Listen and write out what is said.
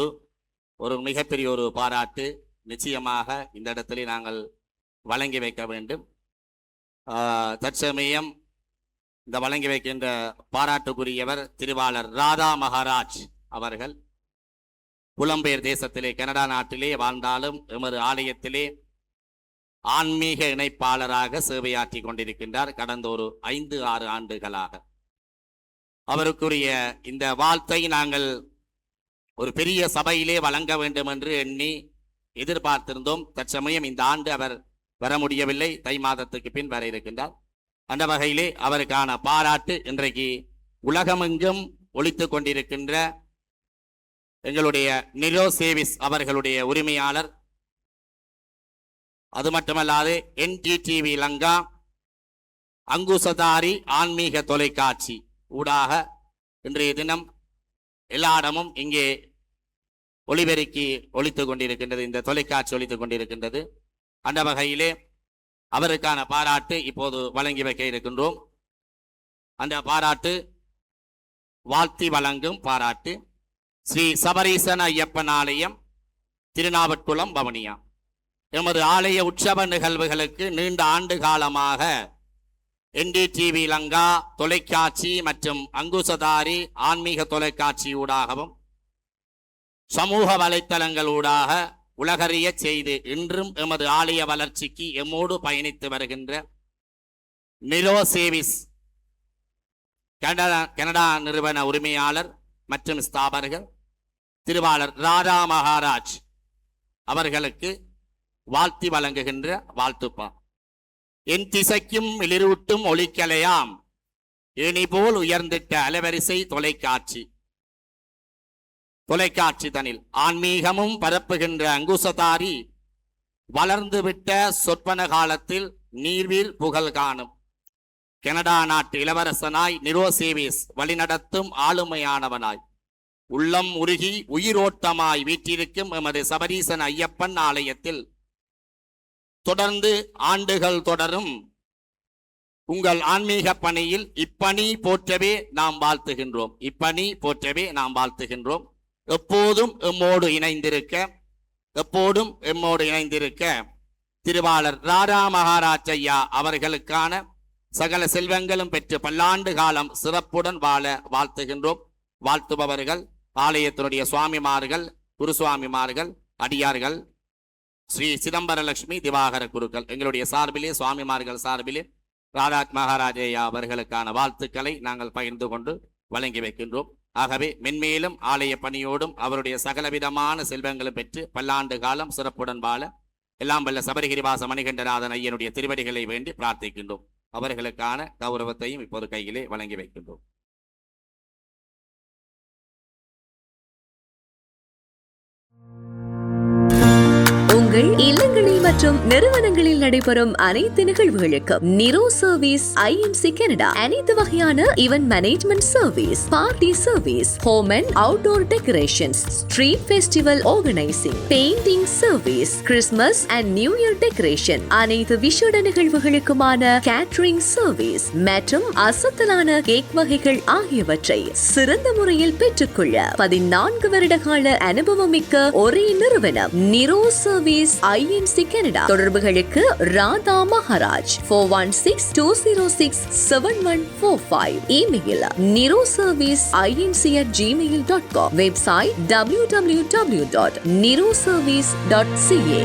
ஒரு ஒரு மிகப்பெரிய ஒரு பாராட்டு நிச்சயமாக இந்த இடத்துல நாங்கள் வழங்கி வைக்க வேண்டும். தற்சமயம் இந்த வழங்கி வைக்கின்ற பாராட்டுக்குரியவர் திருவாளர் ராதா மகாராஜ் அவர்கள். புலம்பெயர் தேசத்திலே கனடா நாட்டிலே வாழ்ந்தாலும் எமது ஆலயத்திலே ஆன்மீக இணைப்பாளராக சேவையாற்றி கொண்டிருக்கின்றார் கடந்த ஒரு ஐந்து ஆறு ஆண்டுகளாக. அவருக்குரிய இந்த வாழ்த்தை நாங்கள் ஒரு பெரிய சபையிலே வழங்க வேண்டும் என்று எண்ணி எதிர்பார்த்திருந்தோம். தற்சமயம் இந்த ஆண்டு அவர் வர முடியவில்லை. தை மாதத்துக்கு பின் வர இருக்கின்றார். அந்த வகையிலே அவருக்கான பாராட்டு இன்றைக்கு உலகமெங்கும் ஒழித்து கொண்டிருக்கின்ற எங்களுடைய நிலோ சேவிஸ் அவர்களுடைய உரிமையாளர். அது மட்டுமல்லாது என்டிடிவி லங்கா அங்குசதாரி ஆன்மீக தொலைக்காட்சி ஊடாக இன்றைய தினம் எல்லா இடமும் இங்கே ஒளிபெருக்கி ஒழித்து கொண்டிருக்கின்றது இந்த தொலைக்காட்சி ஒழித்து கொண்டிருக்கின்றது. அந்த வகையிலே அவருக்கான பாராட்டு இப்போது வழங்கி வைக்க இருக்கின்றோம். அந்த பாராட்டு வாழ்த்தி வழங்கும் பாராட்டு ஸ்ரீ சபரீசன் ஐயப்பன் ஆலயம் திருநாவட்குளம் பவனியா எமது ஆலய உற்சவ நிகழ்வுகளுக்கு நீண்ட ஆண்டு காலமாக என்டிடிவி லங்கா தொலைக்காட்சி மற்றும் அங்குசதாரி ஆன்மீக தொலைக்காட்சியூடாகவும் சமூக வலைத்தளங்கள் ஊடாக உலகறிய செய்து இன்றும் எமது ஆலய வளர்ச்சிக்கு எம்மோடு பயணித்து வருகின்ற நிலோ சேவிஸ் கனடா கனடா நிறுவன உரிமையாளர் மற்றும் ஸ்தாபகர் திருவாளர் ராதா மகாராஜ் அவர்களுக்கு வாழ்த்தி வழங்குகின்ற வாழ்த்துப்பா. என் திசைக்கும் மிளிரூட்டும் ஒளிக்கலையாம் இனிபோல் போல் உயர்ந்திட்ட அலைவரிசை தொலைக்காட்சி. தொலைக்காட்சி தனில் ஆன்மீகமும் பரப்புகின்ற அங்குசதாரி வளர்ந்துவிட்ட சொற்பன காலத்தில் நீர்வீர் புகழ் காணும். கனடா நாட்டு இளவரசனாய் நிரோசேவிஸ் வழிநடத்தும் ஆளுமையானவனாய். உள்ளம் உருகி உயிரோட்டமாய் வீற்றிருக்கும் எமது சபரீசன் ஐயப்பன் ஆலயத்தில் தொடர்ந்து ஆண்டுகள் தொடரும். உங்கள் ஆன்மீக பணியில் இப்பணி போற்றவே நாம் வாழ்த்துகின்றோம். இப்பணி போற்றவே நாம் வாழ்த்துகின்றோம். எப்போதும் எம்மோடு இணைந்திருக்க எப்போதும் எம்மோடு இணைந்திருக்க திருவாளர் ராரா மகாராஜையா அவர்களுக்கான சகல செல்வங்களும் பெற்று பல்லாண்டு காலம் சிறப்புடன் வாழ வாழ்த்துகின்றோம். வாழ்த்துபவர்கள் ஆலயத்தினுடைய சுவாமிமார்கள் குருசுவாமிமார்கள் அடியார்கள் ஸ்ரீ சிதம்பரலட்சுமி திவாகர குருக்கள் எங்களுடைய சார்பிலே சுவாமிமார்கள் சார்பிலே ராதாத் மகாராஜையா அவர்களுக்கான வாழ்த்துக்களை நாங்கள் பகிர்ந்து கொண்டு வழங்கி வைக்கின்றோம். ஆகவே மென்மேலும் ஆலய பணியோடும் அவருடைய சகலவிதமான செல்வங்களும் பெற்று பல்லாண்டு காலம் சிறப்புடன் வாழ எல்லாம் வல்ல சபரிகிரிவாச மணிகண்டநாதன் ஐயனுடைய திருவடிகளை வேண்டி பிரார்த்திக்கின்றோம். அவர்களுக்கான கௌரவத்தையும் இப்போது கையிலே வழங்கி வைக்கின்றோம். உங்கள் மற்றும் நிறுவனங்களில் நடைபெறும் அனைத்து நிகழ்வுகளுக்கும் நிரோ சர்வீஸ் ஐஎம்சி கனடா அனைத்து வகையான event management service party service home and outdoor decorations street festival organising painting service Christmas and new year decoration அனைத்து விஷேட நிகழ்வுகளுக்குமான கேட்டரிங் சர்வீஸ் மற்றும் அசத்தலான கேக் வகைகள் ஆகியவற்றை சிறந்த முறையில் பெற்றுக்கொள்ள பதினான்கு வருட கால அனுபவமிக்க ஒரே நிறுவனம் Niro service IMC Canada Canada. தொடர்புகளுக்கு Radha Maharaj. Four one six two zero six seven one four five email Niro service INC at Gmail dot com website W W W dot Niro service dot CA